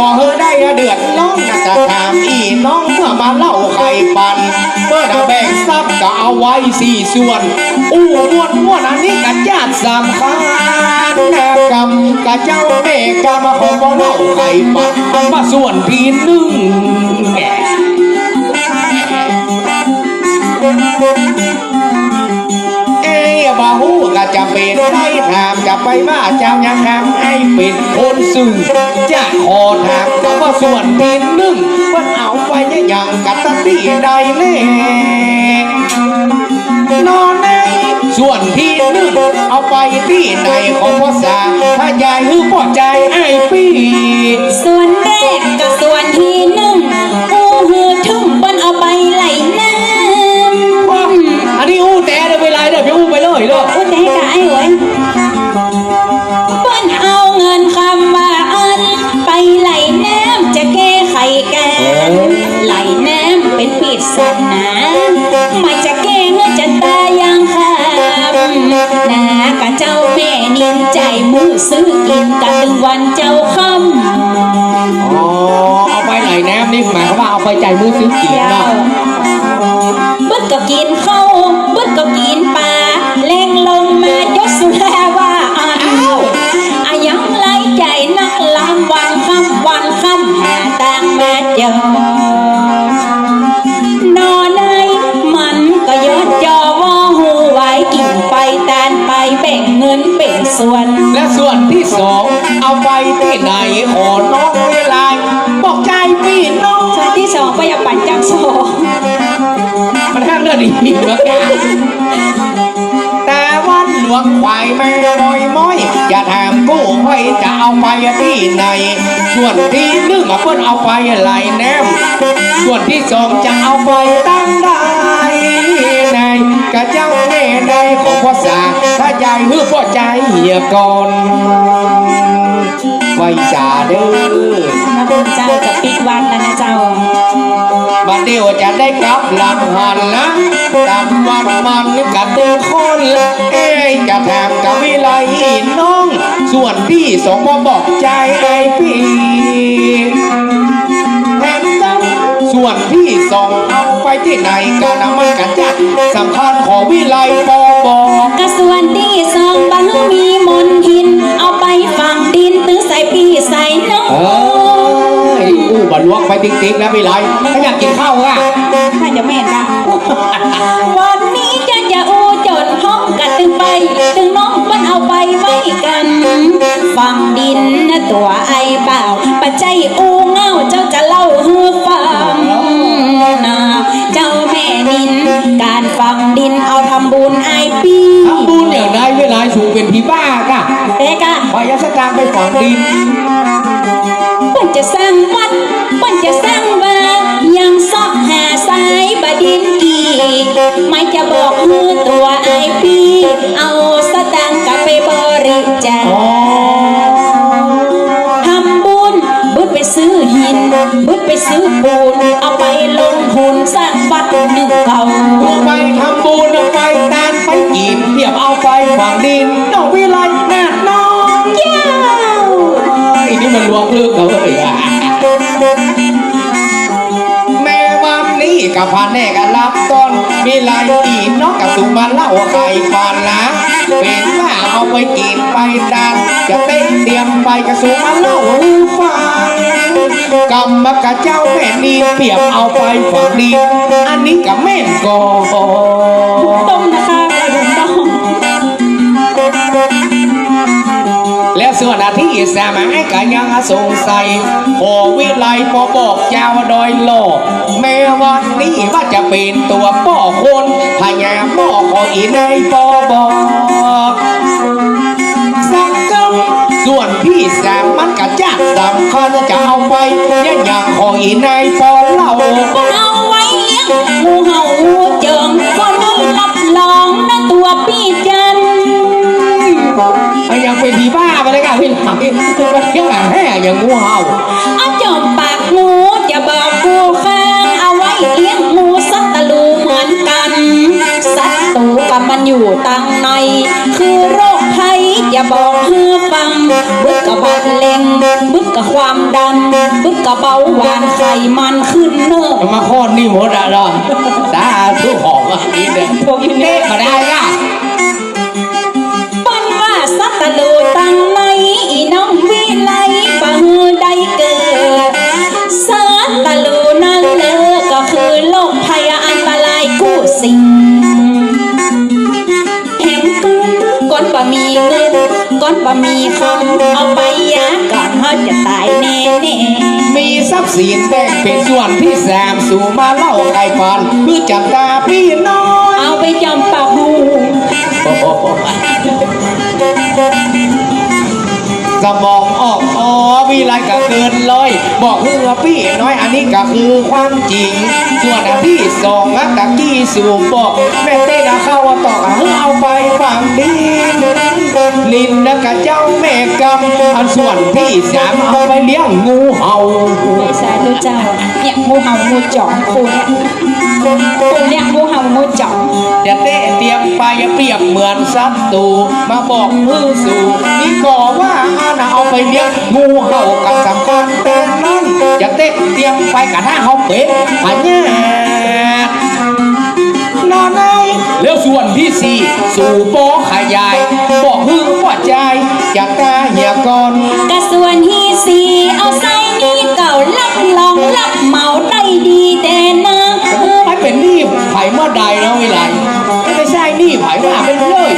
มอเฮอได้เดือดร้อนนะจะถามอีน้องเมื่อมาเล่าไข่ปัน เมื่อนะแบ่งทรัพย์ก็เอาไว้สี่ส่วน อู้ม้วนม้วนอันนี้กันญาติสำคัญนะกรรมกับเจ้าแม่กรรมของบ่เล่าไข่ปันมาส่วนทีนึ่งแจะเป็นได้ถามจะไปว่าเจ้ายังทำให้เป็นคนสื่อจะขอถามก็ว่าส่วนที่หนึ่งว่าเอาไปเนี่ยยังกัตติใดเล่นอนในส่วนที่หนึ่งเอาไปที่ไหนของพ่อสาถ้ายายฮือพ่อใจไอ้ปี ไม่จะแก้เงื่อจะตายยังคำนากะเจ้าแม่นิ่มใจมือซื้อกินกันถึงวันเจ้าคำอ๋อเอาไปไหนแนมนี่หมายความว่าเอาไปใจายมือซื้อกินเนาะบึดก็กินข้าวบึดก็กินปลาเล่งลงมายกสุราว่าอันอายังไล่ใจนักลำวันค่ำวันค่ำหาต่างมาเจอ ส่วน และส่วนที่สองเอาไปที่ไหนขอน้องเวลาบอกใจพี่น้องส่วนที่สองไปเอาปั่นจักรโซมันห้างเรื่องนี้เหมือนกันแต่วันหลวงควายไม่มอยมอยอย่าถามกู้ไว้จะเอาไปที่ไหน ส่วนที่หนึ่งเพิ่นเอาไปไหลแนมส่วนที่สองจะเอาไปตั้งได้ใน กระเจ้าแม่ใดของพ่อสาถ้าใจฮือพ่อใจเหียก่อนไว้จ่าเด้อนะคุณเจ้าจะปิดวันแล้วนะเจ้าบัดเดียวจะได้กลับหลังหันละตามวันมันกับตัวคนเอ้ยจะแถมกับวิไลน้อง ส่วนที่สองพอบอกใจไอ้พี่แถมจังส่วนที่สองเอาไปที่ไหนกันนะมันกัน บรรลวงไปติ๊กๆนะวิไลถ้าอยากกินข้าวอะถ้าจะไม่เห็นนะวันนี้จะจะอู้จนห้องกันตึงไป ตึงน้องมันเอาไปไว้กันฝังดินนะตัวไอ้เปล่าปัจจัยอู้เงาเจ้าจะเล่าให้ฟังนะเจ้าแม่นิน การฝังดินเอาทำบุญไอปีทำบุญอย่างไรเวลาสูงเป็นผีบ้ากะเด็กอะพอยาสตางค์ไปฝังดินเปิ้นจะสร้างวัดเปิ้นจะ สร้างบ้านยังซอกหาสายบดินกีไม่จะบอกมือตัวไอปีเอาสตางค์กลับไปบริจาคอ๋อทำบุญบุญไปซื้อหิน บุญไปซื้อปูน เอาไปลงทุนสร้างวัดหนึ่งเก่าเอาไปทำบุญเอาไปตานไปกินเทียบเอาไปฝังดินนอกวิไลนาดน้องเย้าไอ้นี่มันลวงลึก กับพันแน่กันรับต้นมีลายอีน้องกับสุมาเล่าไข่ฟันะเป็นว่าเอาไปกินไปตานจะเต้นเตรียมไปกับสุมาเล่าห้ฟังกำมะกะเจ้าแม่นีเปรียบเอาไปฝังดินอันนี้กับแม่นก่อต้มนะคะต้องแล้วส่วนอาที่สามัยก็ยังสงสัยโอวิไลพอบอกเจ้าดยโลกแม้วัน นี้ว่าจะเป็นตัวป้อคนพญาป้อขออีในปอบอกสักกำส่วนที่สามมันก็จัดสำคัญจะเอาไปยังอยากขออีในปอเล่าคนเอาไว้เลี้ยงงูเห่างูเจิงคนเอารับรองนะตัวพี่จันมันยังเป็นผีบ้าไปเลยค่ะพี่หลังนี่ตัวเที่ยวแห่อย่างงูเห่า สักตะลูเหมือนกันศัตรูกับมันอยู่ตังใน คือโรคภัยอย่าบอกเพื่อฟังบึกกับบัดเล็งบึกกับความดันบึกกับเบาหวานไขมันขึ้นเนอะมาโคตรนี่หมดอะเนาะสาธุหอมอะนี่เนี่ยพวกอยู่เด็เด็กกมาได้อะ บะมีคำเอาไปยาก่อนเขาจะตายแน่แน่มีทรัพย์สินแบ่งเป็นส่วนที่สามสู่มาเล่าไก่ปันเพื่อจับตาพี่น้อยเอาไปจำปากหูโอ้โหสมองออกอ๋อมีไรก็เกินร้อยบอกเพื่อพี่น้อยอันนี้ก็คือความจริง ส่วนอันที่สองอะตะกี้สู่บอกแม่เต้ นะเข้าว่าต่อให้เอาไปฝังดินลินนะกับเจ้าแม่กำอันส่วนที่สามเอาไปเลี้ยงงูเห่าไม่สาธุเจ้าเนี่ยงูเห่างูจ่องปูเนี่ยปูเนี่ยงูเห่างูจ่องอย่าเต้เตรียมไปอย่าเปรียบเหมือนศัตรูมาบอกมือสู่นี่ก็ว่าอานะเอาไปเลี้ยงงูเห่ากับสำคัญเป็นนั่นอย่าเต้เตรียมไปกระทะเขาเป็ดอันเนี้ย นอนในแล้วส่วนที่สี่สู่โป๊ขยายบอกหึงว่าใจอย่ากล้าอย่าก่อนกระส่วนที่สี่เอาใส่นี่เก่ารับรองรับเหมาได้ดีแต่นะไม่เป็นหนี้ไผ่เมื่อใดนะเวลาไม่ใช่หนี้ไผ่ว่าเป็นเลย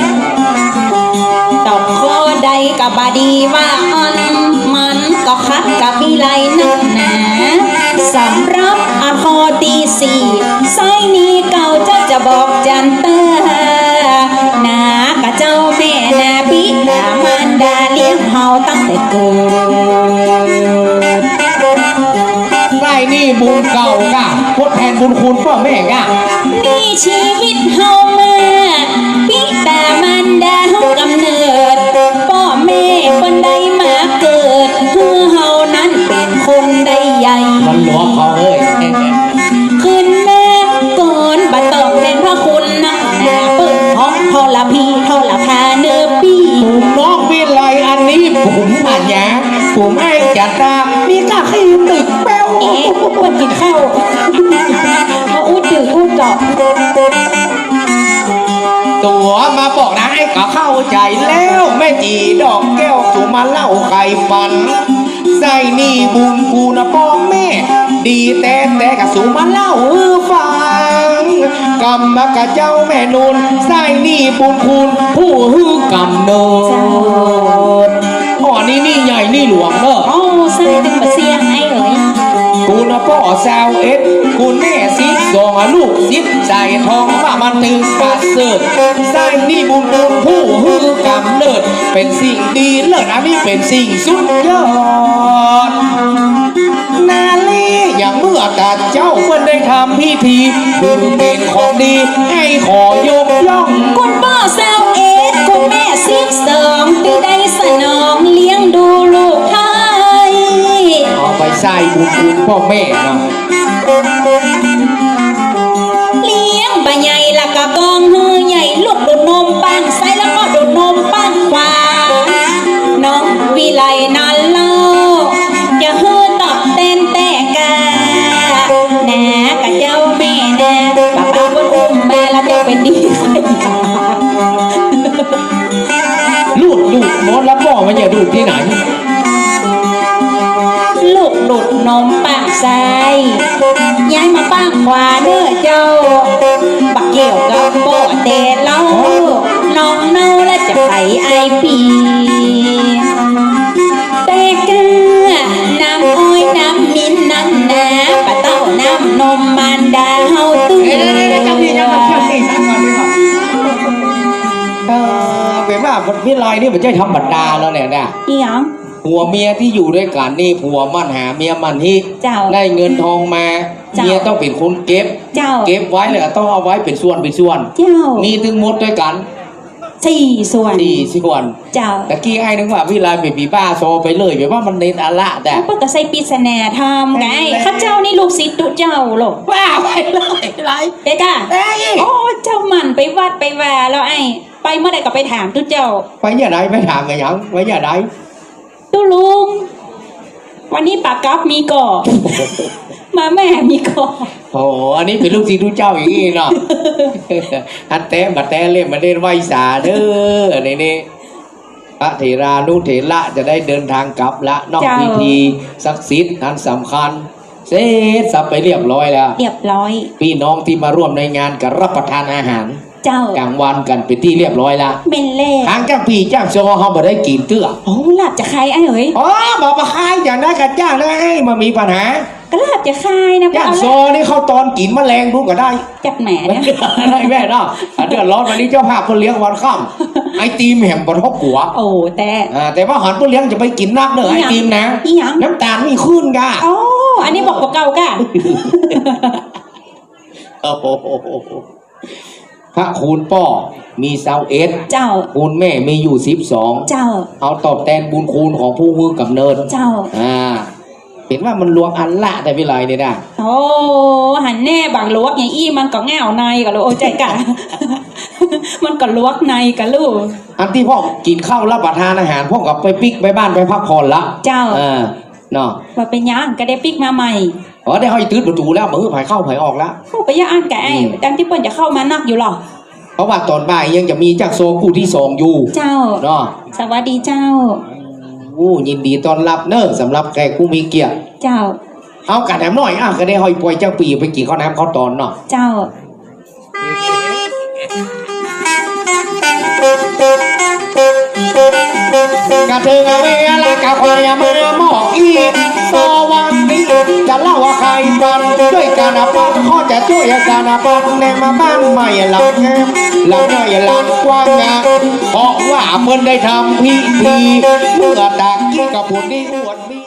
ตอกข้อใดกับบาดีว่าอันมันก็คัดกับวิไลนักหนาสำหรับอาคอตีสี่ไส้นี้เก่าจะจะ บอกจันเตอร์นากะเจ้าแม่นาบิดามารดาเลี้ยงเฮาตั้งแต่เกิดไส้หนี้บุญเก่ากะทดแทนบุญคุณพ่อแม่กะนี่ชีวิตเฮามาปิตามันดาเฮากำเนิดพ่อแม่คนใดมาเกิดเพื่อเฮานั้นเป็นคนได้ใหญ่มันหลวงเขาเอ้ ยาผมไอ้จัดตานี่ก็ขี้ตึกแป้วเอ๊ะควรกินข้าวเอาอู้จืดอู้เจาะตัวมาบอกนะไอ้ก็เข้าใจแล้วแม่จีดอกแก้วสุมาเล่าไข่ปันใส่นี่บุญกูนะพ่อแม่ ดีแต่แต่กับสุมาเล่าให้ฟังกำมากะเจ้าแม่นูนใส่นี่บุญคุณผู้ฮือกำเนิดอ๋อ นี่นี่ใหญ่นี่หลวงเนอะโอ้ใส่ตึงมาเสียงไอ้เอ๋ยกูนะพ่อแซวเอ็ดกูแม่สิบสองอะลูกสิบใส่ทองว่ามันตึงกระเสริฐใส่นี่บุญบุญผู้ฮือกำเนิด เป็นสิ่งดีเลิศอันนี้เป็นสิ่งสุดยอด นาลีอย่างเมื่อกัดเจ้าเมื่อได้ทำพิธีคือเป็นของดีให้ขอยกย่องคุณพ่อแซวเอ็ดคุณแม่สิบสองที่ได้สนองเลี้ยงดู ใส่บุญคุณพ่อแม่นะเลี้ยงบะใหญ่ละกะ ซ้ายย้ายมาปังขวาเด้อเจ้าบักเกี่ยวกับโบเตเล่าน้องเน่าและจะไปไอปีแต่กะน้ำอ้อยน้ำมินน้ำนาปะเต้าน้ำนมมารดาเฮาตื้อเดี๋ยวเดี๋ยวเดี๋ยวจำดีจำดีจำดีจำก่อนดีกว่าเออเป็นว่าพี่ลายนี่มันใช่ธรรมดาแล้วเนี่ยนะอีหยัง ผัวเมียที่อยู่ด้วยกันนี่ผัวมันหาเมียมันที่เจ้า ได้เงินทองมา เจ้า เมียต้องเป็นคนเก็บ เจ้า เก็บไว้เลยต้องเอาไว้เป็นส่วนเป็นส่วน เจ้ามีถึงหมดด้วยกันสี่ส่วนสี่ส่วนเจ้าตะกี้ไอ้นึกว่าวิลาเบบีบ้าโซไปเลยแบบว่ามันเน้นอะละแต่ แล้วก็ใส่ปริศนาธรรมไงข้าเจ้านี่ลูกศิษย์ตุเจ้าหรอกว่าไปเลยไร เด็กอะเอ้ย โอ้เจ้ามันไปวัดไปแวแล้วไอ้ไปเมื่อใดก็ไปถามตุเจ้า ไปอย่าไรไปถามกันยังไปอย่าไรตุลุง วันนี้ปากกับมีก่อ มาแม่มีก่อ โอ้โหอันนี้เป็นลูกศิษย์ทุกเจ้าอย่างนี้เนาะ ฮัตแต้บัดแต้เล่นมาเล่นไหวสาเด้อในนี้พระเถรานุเถระจะได้เดินทางกลับละนอกเจ้า พิธีศักดิ์สิทธิ์นั้นสำคัญ เสร็จสับไปเรียบร้อยแล้ว เรียบร้อย พี่น้องที่มาร่วมในงานก็รับประทานอาหาร เจ้ากลางวันกันเป็นที่เรียบร้อยละเบนเล่ทางจ้างพี่จ้างโซเขาบ่ได้กินเตื้อโอ้ลาบจะคายไอ้เอ๋ยอ๋อมาประคายอย่างนั้นกันจ้างเลยให้มามีปัญหาก็ลาบจะคายนะจ้างเอาโซละนี่เขาตอนกินแมลงดูก็ได้จับแหมไม่เนี่ยได้แม่เนาะอะเดือดร้อนวันนี้เจ้าภาพเพิ่นเลี้ยงวันค่ำไอตีมแหมบนทบกัว โอ้แต่อ่าแต่ว่าหันเพิ่นเลี้ยงจะไปกินนักเด้อไอตีมนะอีหยังน้ำตาลมีขึ้นกะอ๋ออันนี้บอกกว่าเก่ากะโอ้โห พระคูณป้อมีเซาเอ็ดเจ้า คูณแม่มีอยู่สิบสองเจ้า เอาตอบแทนบุญคุณของผู้มือกำเนิดเจ้า อ่า เห็นว่ามันลวงอันละแต่วิไลเนี่ยนะโอ้หันแน่บางลวกอย่างอี้มันก็แง่วในกับลูกโอ้ใจกะ มันก็ลวกในกับลูก อันที่พ่อกินข้าวรับประทานอาหารพ่อกับไปปิกไปบ้านไปพักผ่อนละ เจ้า อ่า เนาะว่าเป็นหยังก็ได้ปิกมาใหม่อ๋อได้ห้อยตื้นประตูแล้วมือผายเข้าผายออกแล้วโอ้ไปย่าอ่านแกไอ้อืมดังที่เปิ้นจะเข้ามานักอยู่หรอเพราะว่าตอนบ่ายยังจะมีจากโซกูที่สองอยู่ เจ้าเนาะสวัสดีเจ้าอู้ยินดีต้อนรับเนอะสำหรับแขกผู้มีเกียรติเจ้า เอากระแหนมหน่อยอะก็ได้ห้อยปล่อยเจ้าปีไปกินข้าวน้ำข้าวตอนเนาะเจ้ากระเทือเวลา กับพยามาหมอกอีสวันนี้จะเล่าว่าใครปันด้วยการปันข้อจะช่วยการปันในมาบ้านใหม่หลังแงมหลังน้อยหลังกว้างงามเพราะว่าเพิ่นได้ทำพิธีเมื่อตะกี้กับผลที่อวดมี